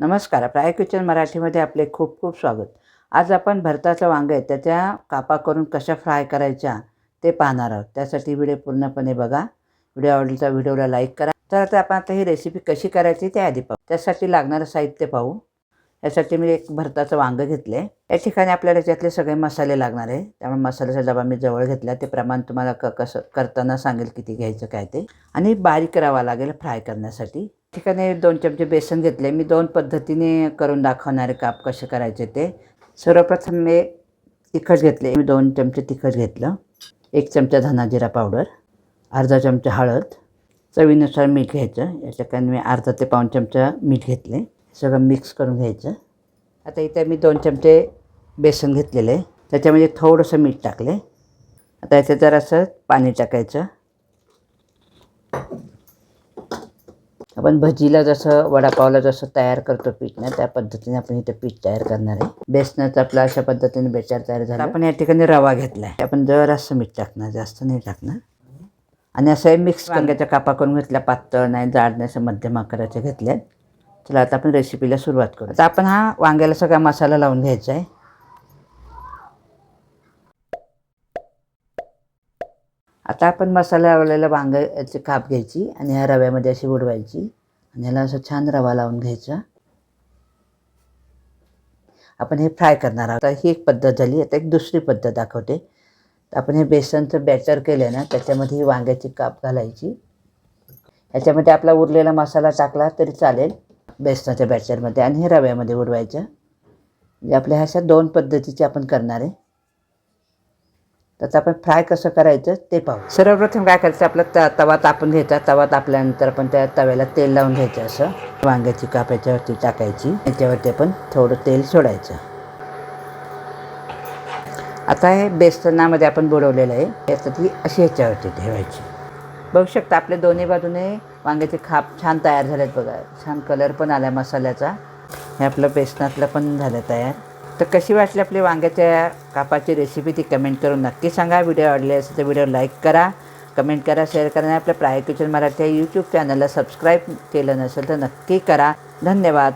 नमस्कार. प्राय किचन मराठीमध्ये आपले खूप खूप स्वागत. आज आपण भरताचं वांग आहे त्याच्या कापा करून कशा फ्राय करायच्या ते पाहणार आहोत. त्यासाठी व्हिडिओ पूर्णपणे बघा. व्हिडिओ आवडला तर व्हिडिओला लाईक करा. तर आता आपण आता ही रेसिपी कशी करायची ते आधी पाहू. त्यासाठी लागणारं साहित्य पाहू. यासाठी मी एक भरताचं वांग घेतले. या ठिकाणी आपल्याला त्यातले सगळे मसाले लागणार आहे. त्यामुळे मसाल्याचा डबा मी जवळ घेतला. ते प्रमाण तुम्हाला क कसं करताना सांगेल किती घ्यायचं काय ते. आणि बारीक करावा लागेल फ्राय करण्यासाठी. ठिकाणी दोन चमचे बेसन घेतले. मी दोन पद्धतीने करून दाखवणारे काप कसे करायचे ते. सर्वप्रथम मी तिखट घेतले. मी दोन चमचे तिखट घेतलं. एक चमचा धना जिरा पावडर अर्धा चमचा हळद चवीनुसार मीठ घ्यायचं. याच्याकडे मी अर्धा ते पाऊण चमचा मीठ घेतले. सगळं मिक्स करून घ्यायचं. आता इथे मी दोन चमचे बेसन घेतलेले. त्याच्यामध्ये थोडंसं मीठ टाकले. आता याच्यात जरासं पाणी टाकायचं. आपण भजीला जसं वडापावला जसं तयार करतो पीठ ना त्या पद्धतीने आपण इथं पीठ तयार करणार आहे. बेसनाचं आपलं अशा पद्धतीने बेचार तयार झाला. आपण या ठिकाणी रवा घेतला आहे आपण जरासं मीठ टाकणार जास्त नाही टाकणार. आणि असं हे मिक्स वांग्याच्या कापा करून घेतल्या पातळ नाही जाड नाही असं मध्यम आकाराच्या घेतल्या चला आता आपण रेसिपीला सुरुवात करू. आता आपण हा वांग्याला सगळा मसाला लावून घ्यायचा आहे. आता आपण मसाला लावलेलं वांग याची काप घ्यायची आणि ह्या रव्यामध्ये अशी बुडवायची. आणि ह्याला असं छान रवा लावून घ्यायचा. आपण हे फ्राय करणार आहोत. आता ही एक पद्धत झाली. आता एक दुसरी पद्धत दाखवते. तर आपण हे बेसनचं बॅटर केलं ना त्याच्यामध्ये ही वांग्याची काप घालायची. ह्याच्यामध्ये आपला उरलेला मसाला टाकला तरी चालेल बेसनाच्या बॅचरमध्ये आणि हे रव्यामध्ये उडवायचं म्हणजे आपल्या ह्या अशा दोन पद्धतीचे आपण करणार आहे. त्याचं आपण फ्राय कसं करायचं ते पाहू. सर्वप्रथम काय करायचं आपला त तवा तापून घ्यायचा. तवा तापल्यानंतर आपण त्या तव्याला तेल लावून घ्यायचं असं. वांग्याची काप याच्यावरती टाकायची. याच्यावरती आपण थोडं तेल सोडायचं. आता हे बेसनामध्ये आपण बुडवलेलं आहे. याच्यातली अशी ह्याच्यावरती ठेवायची. बघू शकता आपल्या दोन्ही बाजूने वांग्याचे खाप छान तयार झालेत बघा. छान कलर पण आला मसाल्याचा. हे आपलं बेसनातलं पण झालं तयार. तर कशी वाटली आपली वांग्याच्या कापाची रेसिपी ती कमेंट करून नक्की सांगा. व्हिडिओ आवडले असेल तर व्हिडिओ लाईक करा. कमेंट करा शेअर करा आणि आपल्या प्राय किचन मराठी यूट्यूब चॅनलला सबस्क्राईब केलं नसेल तर नक्की करा. धन्यवाद.